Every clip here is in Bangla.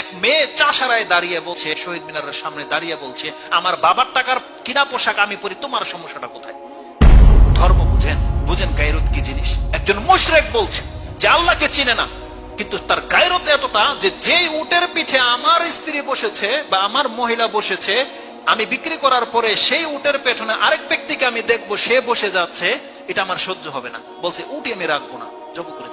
এক মেয়ে চাষারায় দাঁড়িয়ে বলছে, শহীদ মিনারের সামনে দাঁড়িয়ে বলছে, আমার বাবার টাকার কিনা পোশাক আমি পরি, তোমার সমস্যাটা কোথায়? ধর্ম বুঝেন বুঝেন গায়রত কি জিনিস? একজন মুশরেক বলছে যে আল্লাহকে চিনে না, কিন্তু তার গায়রত এতটা যে যেই উটের পিঠে আমার স্ত্রী বসেছে বা আমার মহিলা বসেছে, আমি বিক্রি করার পরে সেই উটের পেছনে আরেক ব্যক্তিকে আমি দেখব, সে বসে যাচ্ছে, এটা আমার সহ্য হবে না। বলছে, উটি আমি রাখব না জব করে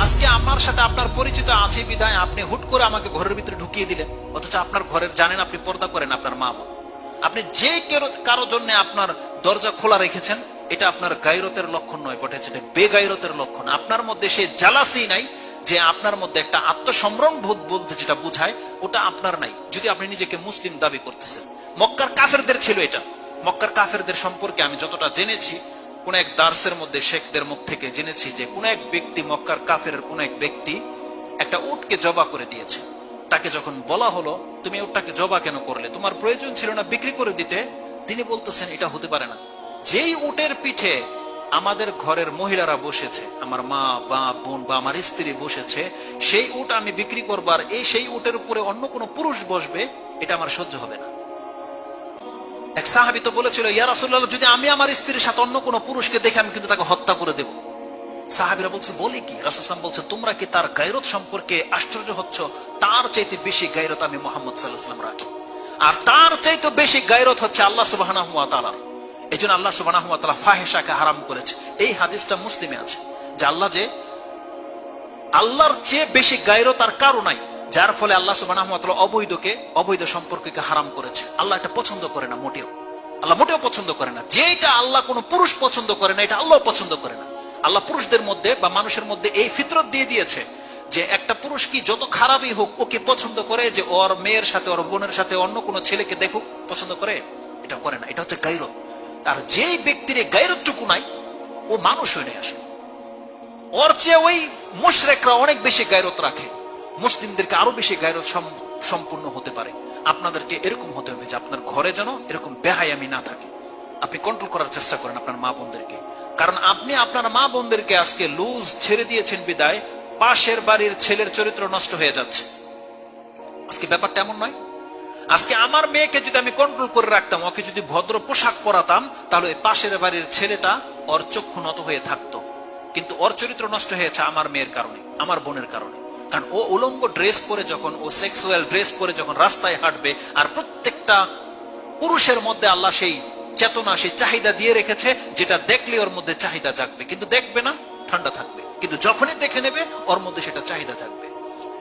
আজকে আমার সাথে আপনার পরিচিত আছে, বিধায় আপনি হুট করে আমাকে ঘরের ভিতরে ঢুকিয়ে দিলেন। অথচ আপনার ঘরের, জানেন আপনি পর্দা করেন আপনার মা বোন। আপনি যে কেরো- জন্য আপনার দরজা খোলা রেখেছেন, এটা আপনার গাইরতের লক্ষণ নয় বটে এটা বেগাইরতের লক্ষণ। আপনার মধ্যে সে জালাসি নাই যে আপনার মধ্যে একটা আত্মসম্ভ্রম বোধ বলতে যেটা বোঝায়, ওটা আপনার নাই। যদি আপনি নিজেকে মুসলিম দাবি করতেছেন, মক্কার কাফেরদের ছিল এটা। মক্কার কাফেরদের সম্পর্কে আমি যতটা জেনেছি কোন এক দার্সের মধ্যে শেখদের মুখ থেকে জেনেছি যে কোন এক ব্যক্তি মক্কার কাফের কোন এক ব্যক্তি একটা উটকে জবা করে দিয়েছে। তাকে যখন বলা হলো, তুমি উটটাকে জবা কেন করলে? তোমার প্রয়োজন ছিল না বিক্রি করে দিতে। তিনি বলতেছেন, এটা হতে পারে না। যেই উটের পিঠে আমাদের ঘরের মহিলারা বসেছে, আমার মা বা বোন বা আমার স্ত্রী বসেছে, সেই উট আমি বিক্রি করবার এই সেই উটের উপরে অন্য কোনো পুরুষ বসবে, এটা আমার সহ্য হবে না। এক সাহাবি তো বলেছিল, ইয়া রাসূলুল্লাহ, যদি আমি আমার স্ত্রীর সাথে অন্য কোনো পুরুষকে দেখে, আমি কিন্তু তাকে হত্যা করে দেব। সাহাবিরা বলছে, বলি কি? রাসুলাম বলছে, তোমরা কি তার গায়রত সম্পর্কে আশ্চর্য হচ্ছ? তার চাইতে বেশি গায়রত আমি মোহাম্মদ সাল্লাহ রাখি। আর তার চাইতে বেশি গায়রত হচ্ছে আল্লাহ সুবাহ এই জন্য আল্লাহ সুবাহ ফাহেসাকে হারাম করেছে। এই হাদিসটা মুসলিমে আছে যে আল্লাহ যে, আল্লাহর চেয়ে বেশি গায়রত আর কারও নাই। যার ফলে আল্লাহ সুবাহ অবৈধকে, অবৈধ সম্পর্ককে হারাম করেছে। আল্লাহ এটা পছন্দ করে না, মোটেও। আল্লাহ মোটেও পছন্দ করে না। যেটা আল্লাহ কোনো পুরুষ পছন্দ করে না, এটা আল্লাহ পছন্দ করে না। আল্লাহ পুরুষদের মধ্যে বা মানুষের মধ্যে এই ফিতরত দিয়ে দিয়েছে যে একটা পুরুষ কি যত খারাপই হোক, ওকে পছন্দ করে যে ওর মেয়ের সাথে, ওর বোনের সাথে অন্য কোনো ছেলেকে দেখুক পছন্দ করে, এটা করে না। এটা হচ্ছে গাইরত আর যেই ব্যক্তির এই গাইরতটুকু নাই, ও মানুষ হয়ে আসলে। ওর চেয়ে ওই মুশরেকরা অনেক বেশি গায়রত রাখে। মুসলিমদেরকে আরও বেশি গায়রত সম- সম্পূর্ণ হতে পারে। আপনাদেরকে এরকম হতে হবে যে আপনার ঘরে যেন এরকম বেহায়ামি না থাকে। আপনি কন্ট্রোল করার চেষ্টা করেন আপনার মা বোনদেরকে। কারণ আপনি আপনার মা বোনদেরকে আজকে লুজ ছেড়ে দিয়েছেন বিদায়, পাশের বাড়ির ছেলের চরিত্র নষ্ট হয়ে যাচ্ছে। আজকে ব্যাপারটা এমন নয়। আজকে আমার মেয়েকে যদি আমি কন্ট্রোল করে রাখতাম, ওকে যদি ভদ্র পোশাক পরাতাম, তাহলে পাশের বাড়ির ছেলেটা ওর চক্ষু নত হয়ে থাকতো। কিন্তু ওর চরিত্র নষ্ট হয়েছে আমার মেয়ের কারণে, আমার বোনের কারণে। কারণ ও উলঙ্গ ড্রেস পরে যখন, ও সেক্সুয়াল ড্রেস পরে যখন রাস্তায় হাঁটবে, আর প্রত্যেকটা পুরুষের মধ্যে আল্লাহ সেই চেতনা, সেই চাহিদা দিয়ে রেখেছে, যেটা দেখলে ওর মধ্যে চাহিদা জাগবে। কিন্তু দেখবে না, ঠান্ডা থাকবে। কিন্তু যখনই দেখে নেবে, ওর মধ্যে সেটা চাহিদা জাগবে।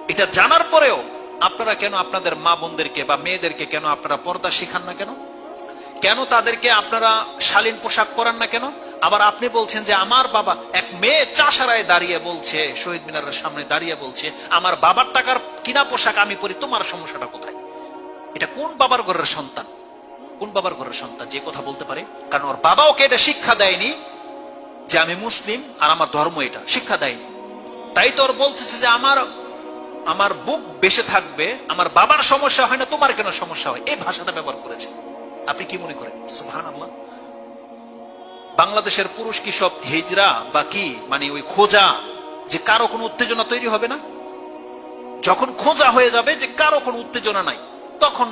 এটা জানার পরেও আপনারা কেন আপনাদের মা বোনদেরকে বা মেয়েদেরকে কেন আপনারা পর্দা শিখান না কেন? কেন তাদেরকে আপনারা শালীন পোশাক পরান না কেন? আবার আপনি বলছেন যে আমার বাবা এক মেয়ে চাষারায় দাঁড়িয়ে বলছে, শহীদ মিনারের সামনে দাঁড়িয়ে বলছে, আমার বাবার টাকার কিনা পোশাক আমি পরি, তোমার সমস্যাটা কোথায়? এটা কোন বাবার ঘরের সন্তান? কোন বাবার ঘরের সন্তান? যে কথা বলতে পারে। কারণ ওর বাবা ওকে এটা শিক্ষা দেয়নি যে আমি মুসলিম আর আমার ধর্ম এটা, শিক্ষা দেয়নি। তাই তো ওর বলতেছে যে আমার আমার বুক বেশে থাকবে, আমার বাবার সমস্যা হয় না, তোমার কেন সমস্যা হয়? এই ভাষাটা ব্যবহার করেছে। আপনি কি মনে করেন? সুহান আল্লাহ বাংলাদেশের পুরুষ কি সব হিজরা বা কি? মানে ওই খোঁজা, যে কারও কোনো উত্তেজনা তৈরি হবে না? যখন খোঁজা হয়ে যাবে যে কারও কোনো উত্তেজনা নাই, তখন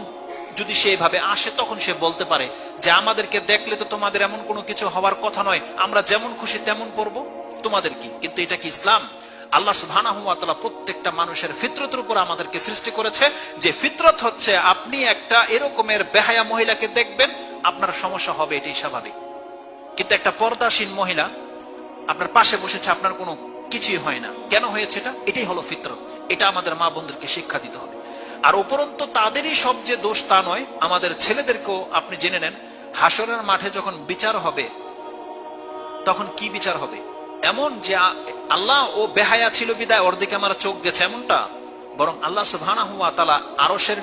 যদি সে এভাবে আসে, তখন সে বলতে পারে যে আমাদেরকে দেখলে তো তোমাদের এমন কোনো কিছু হওয়ার কথা নয়, আমরা যেমন খুশি তেমন করব। তোমাদের কি? কিন্তু এটা কি ইসলাম? আল্লাহ তাআলা প্রত্যেকটা মানুষের ফিতরতের উপর আমাদেরকে সৃষ্টি করেছে, যে ফিতরত হচ্ছে আপনি একটা এরকমের বেহায়া মহিলাকে দেখবেন, আপনার সমস্যা হবে, এটাই স্বাভাবিক। কিন্তু একটা পর্দাসীন মহিলা আপনার পাশে বসেছে, আপনার কোনো কিছুই হয় না। কেন হয়েছে এটা? এটাই হলো ফিতরত এটা আমাদের মা বোনদেরকে শিক্ষা দিতে হবে। আর উপরন্ত তাদেরই সব যে দোষ তা নয়, আমাদের ছেলেদেরকেও আপনি জেনে নেন হাসরের মাঠে যখন বিচার হবে, তখন কি বিচার হবে? এমন যে আল্লাহ ও বেহায়া ছিল বিদায় ওর দিকে আমার চোখ গেছে এমনটা, বরং আল্লাহ সুবহানাহু ওয়া তাআলা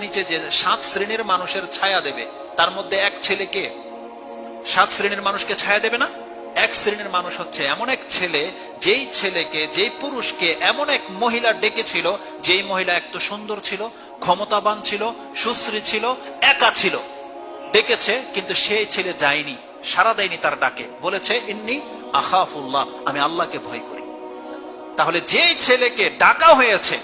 নিচে যে সাত শ্রেণির মানুষের ছায়া দেবে, তার মধ্যে এক ছেলেকে সাত শ্রেণির মানুষকে ছায়া দেবে না? এক শ্রেণির মানুষ হচ্ছে এমন এক ছেলে, যেই ছেলেকে, যেই পুরুষকে এমন এক মহিলা ডেকেছিল, যেই মহিলা একটু সুন্দর ছিল, ক্ষমতাবান ছিল, সুশ্রী ছিল, একা ছিল। ডেকেছে, কিন্তু সেই ছেলে যায়নি সারা দেয়নি তার ডাকে। বলেছে, ইন্নি আখাফুল্লাহ, আমি আল্লাহকে ভয় করি। তাহলে যেই ছেলেকে ডাকা হয়েছে,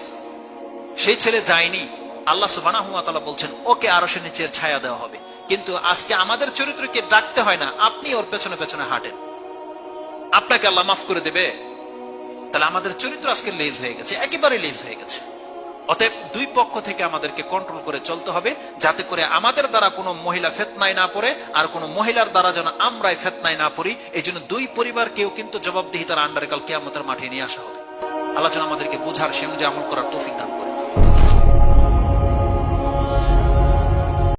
সেই ছেলে যায়নি আল্লাহ সুবানা হুয়াতালা বলছেন, ওকে আরও সে নিচের ছায়া দেওয়া হবে। কিন্তু আজকে আমাদের চরিত্রকে ডাকতে হয় না, আপনি ওর পেছনে পেছনে হাঁটেন। আপনাকে আল্লাহ মাফ করে দেবে। তাহলে আমাদের চরিত্র আজকে লেজ হয়ে গেছে, একেবারে লেজ হয়ে গেছে। অতএব দুই পক্ষ থেকে আমাদেরকে কন্ট্রোল করে চলতে হবে, যাতে করে আমাদের দ্বারা কোনো মহিলা ফেতনায় না পড়ে, আর কোনো মহিলার দ্বারা যেন আমরাই ফেতনায় না পড়ি। এই জন্য দুই পরিবার কেউ কিন্তু জবাবদিহিতার আন্ডারে কাল কেয়ামতের মাঠে নিয়ে আসা হবে। আল্লাহ যেন আমাদেরকে বোঝার সে অনুযায়ী আমল করার তৌফিক দান।